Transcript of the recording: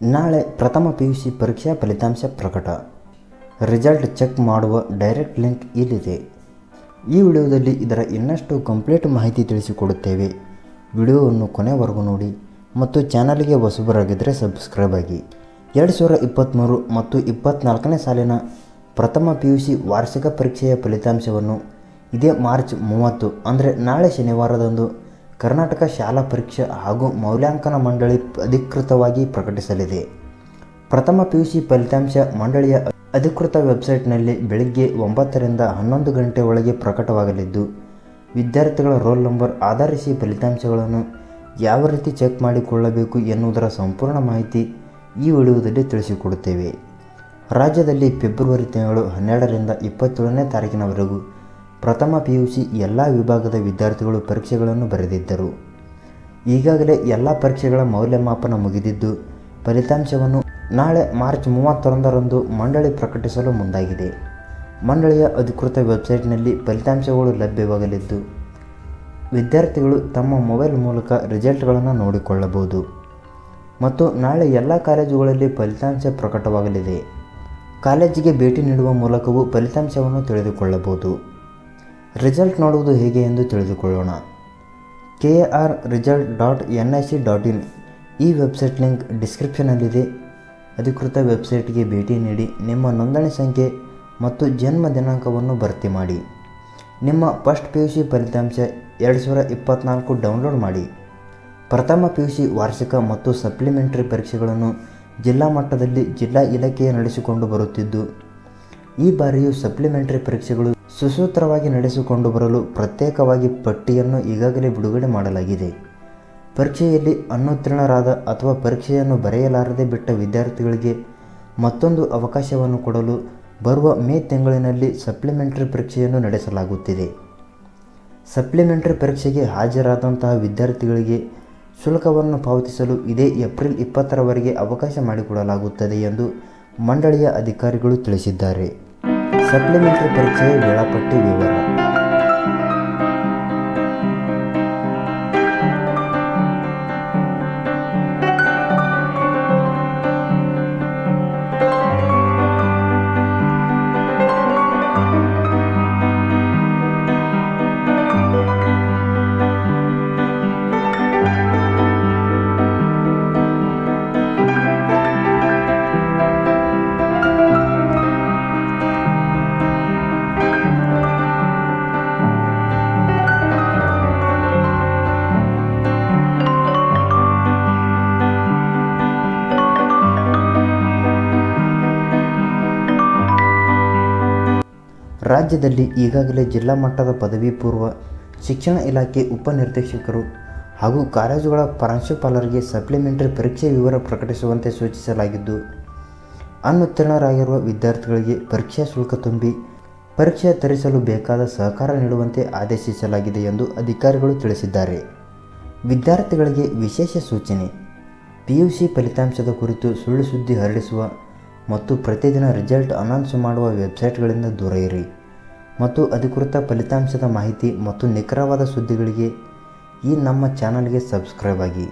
ನಾಳೆ ಪ್ರಥಮ P U C ಪರೀಕ್ಷಾ ಫಲಿತಾಂಶ ಪ್ರಕಟ. ರಿಸಲ್ಟ್ ಚೆಕ್ ಮಾಡುವ ಡೈರೆಕ್ಟ್ ಲಿಂಕ್ ಇಲ್ಲಿದೆ. ಈ ವಿಡಿಯೋದಲ್ಲಿ ಇದರ ಇನ್ನಷ್ಟು ಕಂಪ್ಲೀಟ್ ಮಾಹಿತಿ ತಿಳಿಸಿಕೊಡುತ್ತೇವೆ. ವಿಡಿಯೋವನ್ನು ಕೊನೆವರೆಗೂ ನೋಡಿ ಮತ್ತು ಚಾನಲ್ಗೆ ಹೊಸಬರಾಗಿದ್ದರೆ ಸಬ್ಸ್ಕ್ರೈಬ್ ಆಗಿ. ಎರಡು ಸಾವಿರ ಇಪ್ಪತ್ತ್ಮೂರು ಮತ್ತು ಇಪ್ಪತ್ತ್ನಾಲ್ಕನೇ ಸಾಲಿನ ಪ್ರಥಮ ಪಿ ಯು ಸಿ ವಾರ್ಷಿಕ ಪರೀಕ್ಷೆಯ ಫಲಿತಾಂಶವನ್ನು ಇದೇ ಮಾರ್ಚ್ ಮೂವತ್ತು, ಅಂದರೆ ನಾಳೆ ಶನಿವಾರದಂದು ಕರ್ನಾಟಕ ಶಾಲಾ ಪರೀಕ್ಷೆ ಹಾಗೂ ಮೌಲ್ಯಾಂಕನ ಮಂಡಳಿ ಅಧಿಕೃತವಾಗಿ ಪ್ರಕಟಿಸಲಿದೆ. ಪ್ರಥಮ ಪಿ ಯು ಸಿ ಫಲಿತಾಂಶ ಮಂಡಳಿಯ ಅಧಿಕೃತ ವೆಬ್ಸೈಟ್ನಲ್ಲಿ ಬೆಳಗ್ಗೆ ಒಂಬತ್ತರಿಂದ ಹನ್ನೊಂದು ಗಂಟೆ ಒಳಗೆ ಪ್ರಕಟವಾಗಲಿದ್ದು, ವಿದ್ಯಾರ್ಥಿಗಳ ರೋಲ್ ನಂಬರ್ ಆಧರಿಸಿ ಫಲಿತಾಂಶಗಳನ್ನು ಯಾವ ರೀತಿ ಚೆಕ್ ಮಾಡಿಕೊಳ್ಳಬೇಕು ಎನ್ನುವುದರ ಸಂಪೂರ್ಣ ಮಾಹಿತಿ ಈ ವಿಡಿಯೋದಲ್ಲಿ ತಿಳಿಸಿಕೊಡುತ್ತೇವೆ. ರಾಜ್ಯದಲ್ಲಿ ಫೆಬ್ರವರಿ ತಿಂಗಳು ಹನ್ನೆರಡರಿಂದ ಇಪ್ಪತ್ತೇಳನೇ ತಾರೀಕಿನವರೆಗೂ ಪ್ರಥಮ ಪಿ ಯು ಸಿ ಎಲ್ಲ ವಿಭಾಗದ ವಿದ್ಯಾರ್ಥಿಗಳು ಪರೀಕ್ಷೆಗಳನ್ನು ಬರೆದಿದ್ದರು. ಈಗಾಗಲೇ ಎಲ್ಲ ಪರೀಕ್ಷೆಗಳ ಮೌಲ್ಯಮಾಪನ ಮುಗಿದಿದ್ದು, ಫಲಿತಾಂಶವನ್ನು ನಾಳೆ ಮಾರ್ಚ್ ಮೂವತ್ತೊಂದರಂದು ಮಂಡಳಿ ಪ್ರಕಟಿಸಲು ಮುಂದಾಗಿದೆ. ಮಂಡಳಿಯ ಅಧಿಕೃತ ವೆಬ್ಸೈಟ್ನಲ್ಲಿ ಫಲಿತಾಂಶಗಳು ಲಭ್ಯವಾಗಲಿದ್ದು, ವಿದ್ಯಾರ್ಥಿಗಳು ತಮ್ಮ ಮೊಬೈಲ್ ಮೂಲಕ ರಿಸಲ್ಟ್ಗಳನ್ನು ನೋಡಿಕೊಳ್ಳಬಹುದು. ಮತ್ತು ನಾಳೆ ಎಲ್ಲ ಕಾಲೇಜುಗಳಲ್ಲಿ ಫಲಿತಾಂಶ ಪ್ರಕಟವಾಗಲಿದೆ. ಕಾಲೇಜಿಗೆ ಭೇಟಿ ನೀಡುವ ಮೂಲಕವೂ ಫಲಿತಾಂಶವನ್ನು ತಿಳಿದುಕೊಳ್ಳಬಹುದು. ರಿಸಲ್ಟ್ ನೋಡುವುದು ಹೇಗೆ ಎಂದು ತಿಳಿದುಕೊಳ್ಳೋಣ. K R result dot N I C dot in. ಈ ವೆಬ್ಸೈಟ್ ಲಿಂಕ್ ಡಿಸ್ಕ್ರಿಪ್ಷನಲ್ಲಿದೆ. ಅಧಿಕೃತ ವೆಬ್ಸೈಟ್ಗೆ ಭೇಟಿ ನೀಡಿ ನಿಮ್ಮ ನೋಂದಣಿ ಸಂಖ್ಯೆ ಮತ್ತು ಜನ್ಮ ದಿನಾಂಕವನ್ನು ಭರ್ತಿ ಮಾಡಿ. ನಿಮ್ಮ ಫಸ್ಟ್ ಪಿ ಯು ಸಿ ಫಲಿತಾಂಶ ಎರಡು ಸಾವಿರ ಇಪ್ಪತ್ತ್ನಾಲ್ಕು ಡೌನ್ಲೋಡ್ ಮಾಡಿ. ಪ್ರಥಮ ಪಿ ಯು ಸಿ ವಾರ್ಷಿಕ ಮತ್ತು ಸಪ್ಲಿಮೆಂಟರಿ ಪರೀಕ್ಷೆಗಳನ್ನು ಜಿಲ್ಲಾ ಮಟ್ಟದಲ್ಲಿ ಜಿಲ್ಲಾ ಇಲಾಖೆಯೇ ನಡೆಸಿಕೊಂಡು ಬರುತ್ತಿದ್ದು, ಈ ಬಾರಿಯೂ ಸಪ್ಲಿಮೆಂಟರಿ ಪರೀಕ್ಷೆಗಳು ಸುಸೂತ್ರವಾಗಿ ನಡೆಸಿಕೊಂಡು ಬರಲು ಪ್ರತ್ಯೇಕವಾಗಿ ಪಟ್ಟಿಯನ್ನು ಈಗಾಗಲೇ ಬಿಡುಗಡೆ ಮಾಡಲಾಗಿದೆ. ಪರೀಕ್ಷೆಯಲ್ಲಿ ಅನುತ್ತೀರ್ಣರಾದ ಅಥವಾ ಪರೀಕ್ಷೆಯನ್ನು ಬರೆಯಲಾರದೆ ಬಿಟ್ಟ ವಿದ್ಯಾರ್ಥಿಗಳಿಗೆ ಮತ್ತೊಂದು ಅವಕಾಶವನ್ನು ಕೊಡಲು ಬರುವ ಮೇ ತಿಂಗಳಿನಲ್ಲಿ ಸಪ್ಲಿಮೆಂಟರಿ ಪರೀಕ್ಷೆಯನ್ನು ನಡೆಸಲಾಗುತ್ತಿದೆ. ಸಪ್ಲಿಮೆಂಟರಿ ಪರೀಕ್ಷೆಗೆ ಹಾಜರಾದಂತಹ ವಿದ್ಯಾರ್ಥಿಗಳಿಗೆ ಶುಲ್ಕವನ್ನು ಪಾವತಿಸಲು ಇದೇ ಏಪ್ರಿಲ್ ಇಪ್ಪತ್ತರವರೆಗೆ ಅವಕಾಶ ಮಾಡಿಕೊಡಲಾಗುತ್ತದೆ ಎಂದು ಮಂಡಳಿಯ ಅಧಿಕಾರಿಗಳು ತಿಳಿಸಿದ್ದಾರೆ. ಸಪ್ಲಿಮೆಂಟರಿ ಪರೀಕ್ಷೆಯ ವೇಳಾಪಟ್ಟಿ ವಿವರ ರಾಜ್ಯದಲ್ಲಿ ಈಗಾಗಲೇ ಜಿಲ್ಲಾ ಮಟ್ಟದ ಪದವಿ ಪೂರ್ವ ಶಿಕ್ಷಣ ಇಲಾಖೆ ಉಪನಿರ್ದೇಶಕರು ಹಾಗೂ ಕಾಲೇಜುಗಳ ಪ್ರಾಂಶುಪಾಲರಿಗೆ ಸಪ್ಲಿಮೆಂಟರಿ ಪರೀಕ್ಷೆ ವಿವರ ಪ್ರಕಟಿಸುವಂತೆ ಸೂಚಿಸಲಾಗಿದ್ದು, ಅನುತ್ತೀರ್ಣರಾಗಿರುವ ವಿದ್ಯಾರ್ಥಿಗಳಿಗೆ ಪರೀಕ್ಷಾ ಶುಲ್ಕ ತುಂಬಿ ಪರೀಕ್ಷೆ ತರಿಸಲು ಬೇಕಾದ ಸಹಕಾರ ನೀಡುವಂತೆ ಆದೇಶಿಸಲಾಗಿದೆ ಎಂದು ಅಧಿಕಾರಿಗಳು ತಿಳಿಸಿದ್ದಾರೆ. ವಿದ್ಯಾರ್ಥಿಗಳಿಗೆ ವಿಶೇಷ ಸೂಚನೆ ಪಿ ಯು ಸಿ ಫಲಿತಾಂಶದ ಕುರಿತು ಸುಳ್ಳು ಸುದ್ದಿ ಹರಡಿಸುವ ಮತ್ತು ಪ್ರತಿದಿನ ರಿಸಲ್ಟ್ ಅನೌನ್ಸ್ ಮಾಡುವ ವೆಬ್ಸೈಟ್ಗಳಿಂದ ದೂರ ಇರಿ. ಮತ್ತು ಅಧಿಕೃತ ಫಲಿತಾಂಶದ ಮಾಹಿತಿ ಮತ್ತು ನಿಖರವಾದ ಸುದ್ದಿಗಳಿಗೆ ಈ ನಮ್ಮ ಚಾನಲ್ಗೆ ಸಬ್ಸ್ಕ್ರೈಬ್ ಆಗಿ.